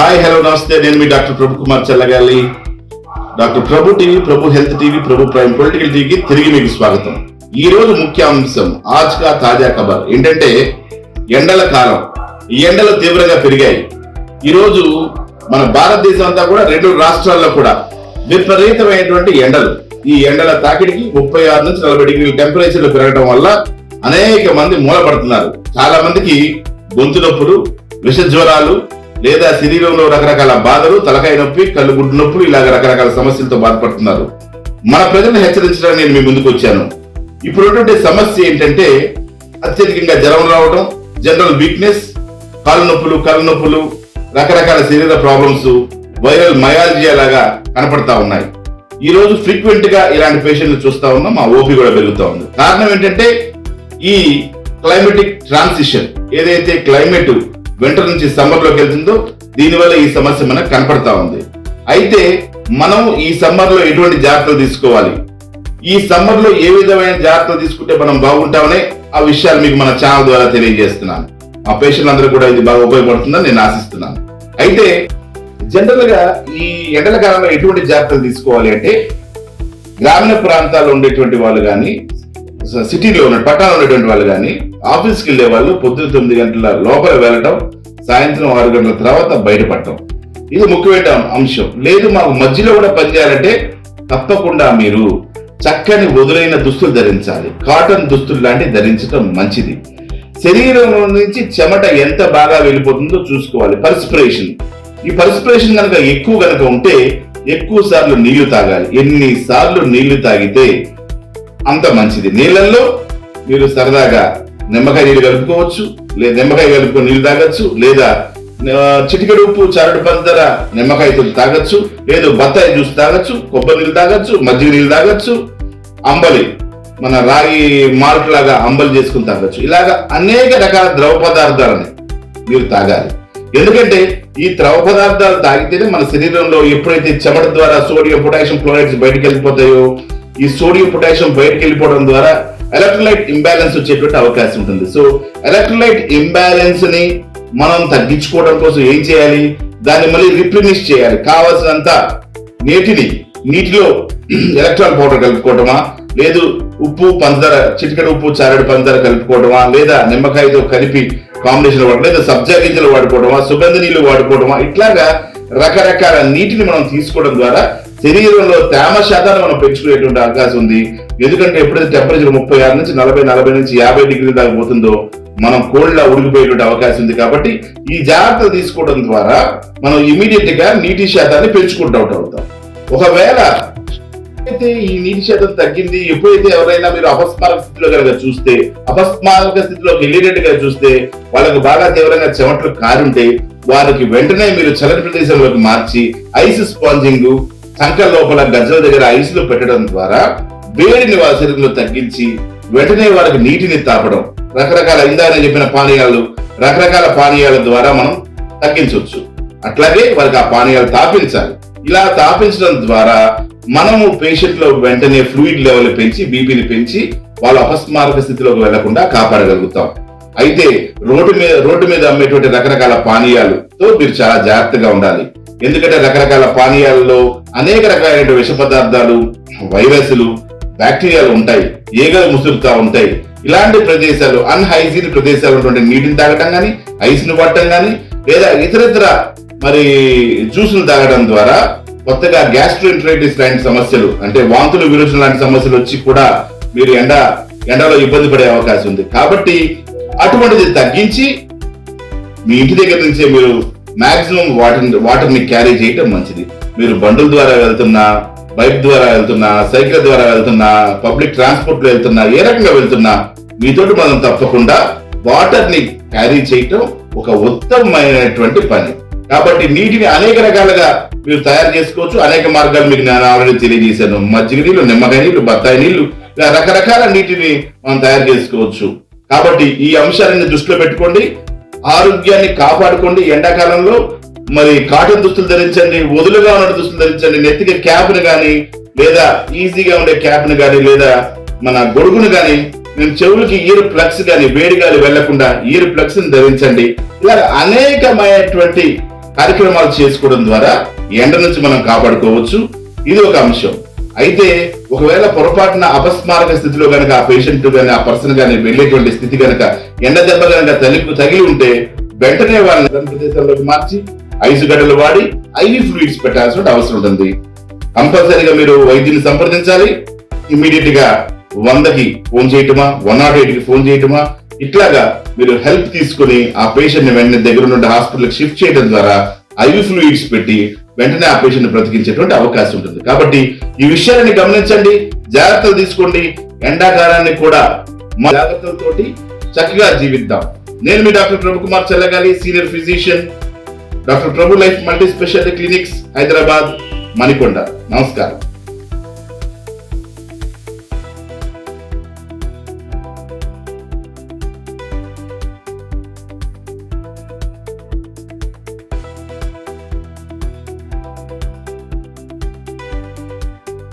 Hi hello నమస్తే. నేను మీ doctor Prabhu Kumar Chellagali. Doctor Prabhu TV Prabhu health TV Prabhu prime political టీవీకి తిరిగి మీకు స్వాగతం. ఈ రోజు ముఖ్య అంశం ఆజ్ కా తాజా ఖబర్. ఏంటంటే ఎండల కాలం. ఈ ఎండలు తీవ్రంగా పెరిగాయి. ఈ మన భారతదేశం అంతా కూడా రెండు రాష్ట్రాల్లో కూడా విపరీతమైనటువంటి ఎండలు. ఈ ఎండల తాకిడికి ముప్పై ఆరు నుంచి నలభై డిగ్రీల టెంపరేచర్లు పెరగడం వల్ల అనేక మంది మూలపడుతున్నారు. చాలా మందికి గొంతు నొప్పులు విష జ్వరాలు లేదా శరీరంలో రకరకాల బాధలు తలకాయ నొప్పి కళ్ళు గుడ్డు నొప్పులు ఇలాగ రకరకాల సమస్యలతో బాధపడుతున్నారు. మన ప్రజలను హెచ్చరించడానికి నేను మీ ముందుకు వచ్చాను. ఇప్పుడున్నటువంటి సమస్య ఏంటంటే అత్యధికంగా జ్వరం రావడం జనరల్ వీక్నెస్ కాళ్ళు నొప్పులు కళ్ళు నొప్పులు రకరకాల శరీర ప్రాబ్లమ్స్ వైరల్ మయాలజియా లాగా కనపడతా ఉన్నాయి. ఈ రోజు ఫ్రీక్వెంట్గా ఇలాంటి పేషెంట్లు చూస్తా ఉన్నాం మా ఓపీ కూడా పెరుగుతూ ఉంది. కారణం ఏంటంటే ఈ క్లైమేటిక్ ట్రాన్సిషన్ ఏదైతే క్లైమేట్ వింటర్ నుంచి సమ్మర్లోకి వెళ్తుందో దీనివల్ల ఈ సమస్య మనకు కనపడతా ఉంది. అయితే మనం ఈ సమ్మర్లో ఎటువంటి జాగ్రత్తలు తీసుకోవాలి? ఈ సమ్మర్లో ఏ విధమైన జాగ్రత్తలు తీసుకుంటే మనం బాగుంటామనే ఆ విషయాలు మీకు మన ఛానల్ ద్వారా తెలియజేస్తున్నాను. ఆ పేషెంట్ అందరూ కూడా ఇది బాగా ఉపయోగపడుతుందని నేను ఆశిస్తున్నాను. అయితే జనరల్గా ఈ ఎండల కాలంలో ఎటువంటి జాగ్రత్తలు తీసుకోవాలి అంటే గ్రామీణ ప్రాంతాల్లో ఉండేటువంటి వాళ్ళు కానీ సిటీలో ఉన్న పట్టణంలో ఉండేటువంటి వాళ్ళు కానీ ఆఫీస్కి వెళ్ళే వాళ్ళు పొద్దున్న తొమ్మిది గంటల లోపల వెళ్ళటం సాయంత్రం ఆరు గంటల తర్వాత బయటపడటం ఇది ముఖ్యమైన అంశం. లేదు మాకు మధ్యలో కూడా పనిచేయాలంటే తప్పకుండా మీరు చక్కని వదులైన దుస్తులు ధరించాలి. కాటన్ దుస్తులు లాంటివి ధరించడం మంచిది. శరీరం నుంచి చెమట ఎంత బాగా వెళ్ళిపోతుందో చూసుకోవాలి. పర్స్పిరేషన్. ఈ పర్స్పిరేషన్ కనుక ఎక్కువ కనుక ఉంటే ఎక్కువ సార్లు నీళ్ళు తాగాలి. ఎన్ని సార్లు నీళ్ళు తాగితే అంత మంచిది. నీళ్ళల్లో మీరు సరదాగా నిమ్మకాయ నీళ్ళు కలుపుకోవచ్చు. లేదా నిమ్మకాయ కలుపుకొని నీళ్ళు తాగొచ్చు లేదా చిటికెడు ఉప్పు చారుడు నిమ్మకాయ నిమ్మకాయతో తాగొచ్చు లేదు బత్తాయి జ్యూస్ తాగొచ్చు కొబ్బరి నీళ్ళు తాగొచ్చు మజ్జిగ నీళ్ళు తాగొచ్చు అంబలి మన రాగి మాల్ట్ లాగా అంబలి చేసుకుని తాగొచ్చు. ఇలాగా అనేక రకాల ద్రవ పదార్థాలని మీరు తాగాలి. ఎందుకంటే ఈ ద్రవ పదార్థాలు తాగితేనే మన శరీరంలో ఎప్పుడైతే చెమట ద్వారా సోడియం పొటాషియం క్లోరైడ్స్ బయటకు వెళ్ళిపోతాయో ఈ సోడియం పొటాషియం బయటకు వెళ్ళిపోవడం ద్వారా ఎలక్ట్రోలైట్ ఇంబ్యాలెన్స్ వచ్చేటువంటి అవకాశం ఉంటుంది. సో ఎలక్ట్రోలైట్ ఇంబ్యాలెన్స్ని మనం తగ్గించుకోవడం కోసం ఏం చేయాలి? దాన్ని మళ్ళీ రిప్లినిష్ చేయాలి. కావాల్సినంత నీటిని నీటిలో ఎలక్ట్రాన్ పౌడర్ కలుపుకోవటమా? లేదు ఉప్పు పంచదార చిటికెడు ఉప్పు చారెడు పంచదార కలుపుకోవటమా? లేదా నిమ్మకాయతో కలిపి కాంబినేషన్ వాడటం లేదా సబ్జా గింజలు వాడుకోవడమా సుగంధ నీళ్ళు వాడుకోవడమా ఇట్లాగా రకరకాల నీటిని మనం తీసుకోవడం ద్వారా శరీరంలో తేమ శాతాన్ని మనం పెంచుకునేటువంటి అవకాశం ఉంది. ఎందుకంటే ఎప్పుడైతే టెంపరేచర్ ముప్పై ఆరు నుంచి నలభై నలభై నుంచి యాభై డిగ్రీల దాకా పోతుందో మనం కోళ్ళ ఉడికిపోయేటువంటి అవకాశం ఉంది. కాబట్టి ఈ జాగ్రత్తలు తీసుకోవడం ద్వారా మనం ఇమీడియట్గా నీటి శాతాన్ని పెంచుకుంటూ అవుతాం. ఒకవేళ అయితే ఈ నీటి శాతం తగ్గింది ఎప్పుడైతే ఎవరైనా మీరు అపస్మారక స్థితిలో కనుక చూస్తే అపస్మారక స్థితిలోకి వెళ్ళేటట్టుగా చూస్తే వాళ్ళకు బాగా తీవ్రంగా చెమటలు కారుంటే వారికి వెంటనే మీరు చల్లని ప్రదేశంలోకి మార్చి ఐస్ స్పాంజింగ్ సంక లోపల గజ్జల దగ్గర ఐస్లో పెట్టడం ద్వారా వేడిని వారి శరీరంలో తగ్గించి వెంటనే వారికి నీటిని తాపడం. రకరకాల ఇందాక చెప్పిన పానీయాలు రకరకాల పానీయాల ద్వారా మనం తగ్గించవచ్చు. అట్లాగే వారికి ఆ పానీయాలు తాపించాలి. ఇలా తాపించడం ద్వారా మనము పేషెంట్లో వెంటనే ఫ్లూయిడ్ లెవెల్ పెంచి బీపీని పెంచి వాళ్ళు అపస్మారక స్థితిలోకి వెళ్ళకుండా కాపాడగలుగుతాం. అయితే రోడ్డు మీద రోడ్డు మీద అమ్మేటువంటి రకరకాల పానీయాలతో మీరు చాలా జాగ్రత్తగా ఉండాలి. ఎందుకంటే రకరకాల పానీయాలలో అనేక రకాలైన విష పదార్థాలు వైరస్లు బ్యాక్టీరియాలు ఉంటాయి ఏగలు ముసురుతా ఉంటాయి. ఇలాంటి ప్రదేశాలు అన్హైజీన్ ప్రదేశాలు ఉన్నటువంటి నీటిని తాగటం కానీ ఐస్ని పట్టడం కానీ లేదా ఇతరితర మరి జ్యూసులు తాగడం ద్వారా కొత్తగా గ్యాస్ట్రోఇంట్రైటిస్ లాంటి సమస్యలు అంటే వాంతులు విరోచన లాంటి సమస్యలు వచ్చి కూడా మీరు ఎండ ఎండలో ఇబ్బంది పడే అవకాశం ఉంది. కాబట్టి అటువంటిది తగ్గించి మీ ఇంటి దగ్గర నుంచే మీరు మాక్సిమం వాటర్ వాటర్ని క్యారీ చేయటం మంచిది. మీరు బండుల ద్వారా వెళ్తున్నా బైక్ ద్వారా వెళ్తున్నా సైకిల్ ద్వారా వెళ్తున్నా పబ్లిక్ ట్రాన్స్పోర్ట్లో వెళ్తున్నా ఏ రకంగా వెళ్తున్నా మీతోటి మనం తప్పకుండా వాటర్ని క్యారీ చేయటం ఒక ఉత్తమమైనటువంటి పని. కాబట్టి నీటిని అనేక రకాలుగా మీరు తయారు చేసుకోవచ్చు. అనేక మార్గాలు మీకు నేను ఆల్రెడీ తెలియజేశాను. మజ్జిగ నీళ్ళు నిమ్మకాయ నీళ్ళు బత్తాయి నీళ్ళు ఇలా రకరకాల నీటిని మనం తయారు చేసుకోవచ్చు. కాబట్టి ఈ అంశాలను దృష్టిలో పెట్టుకోండి. ఆరోగ్యాన్ని కాపాడుకోండి. ఎండాకాలంలో మరి కాటన్ దుస్తులు ధరించండి వదులుగా ఉన్న దుస్తులు ధరించండి నెత్తికి క్యాప్ను కానీ లేదా ఈజీగా ఉండే క్యాప్ను కానీ లేదా మన గొడుగును కానీ మేము చెవులకి ఇయర్ ప్లగ్స్ కానీ వేడి గాలి వెళ్ళకుండా ఇయర్ ప్లగ్స్ని ధరించండి. ఇలా అనేకమైనటువంటి కార్యక్రమాలు చేసుకోవడం ద్వారా ఎండ నుంచి మనం కాపాడుకోవచ్చు. ఇది ఒక అంశం. అయితే ఒకవేళ పొరపాటున అపస్మారక స్థితిలో గనక ఆ పేషెంట్ గాని ఆ పర్సన్ గాని వెళ్ళేటువంటి స్థితి గనక ఎండ దెబ్బ గనక తల్లికి తగిలి ఉంటే వెంటనే వాళ్ళని ప్రదేశంలోకి మార్చి ఐసు గడ్డలు వాడి ఐవి ఫ్లూయిడ్స్ పెట్టాల్సిన అవసరం ఉంటుంది. కంపల్సరీగా మీరు వైద్యుని సంప్రదించాలి. ఇమీడియట్గా వందకి ఫోన్ చేయటమా వన్ నాట్ ఎయిట్కి ఫోన్ చేయటమా ఇట్లాగా మీరు హెల్ప్ తీసుకుని ఆ పేషెంట్ని వెంటనే దగ్గర నుండి హాస్పిటల్ షిఫ్ట్ చేయడం ద్వారా ఐవి ఫ్లూయిడ్స్ పెట్టి వెంటనే ఆ పేషెంట్ బ్రతికించేటువంటి అవకాశం ఉంటుంది. కాబట్టి ఈ విషయాన్ని గమనించండి జాగ్రత్తలు తీసుకోండి. ఎండాకాలాన్ని కూడా మా జాగ్రత్తలతోటి చక్కగా జీవిద్దాం. నేను మీ doctor Prabhu Kumar Chellagali senior physician doctor Prabhu life multi speciality clinics Hyderabad Manikonda. నమస్కారం.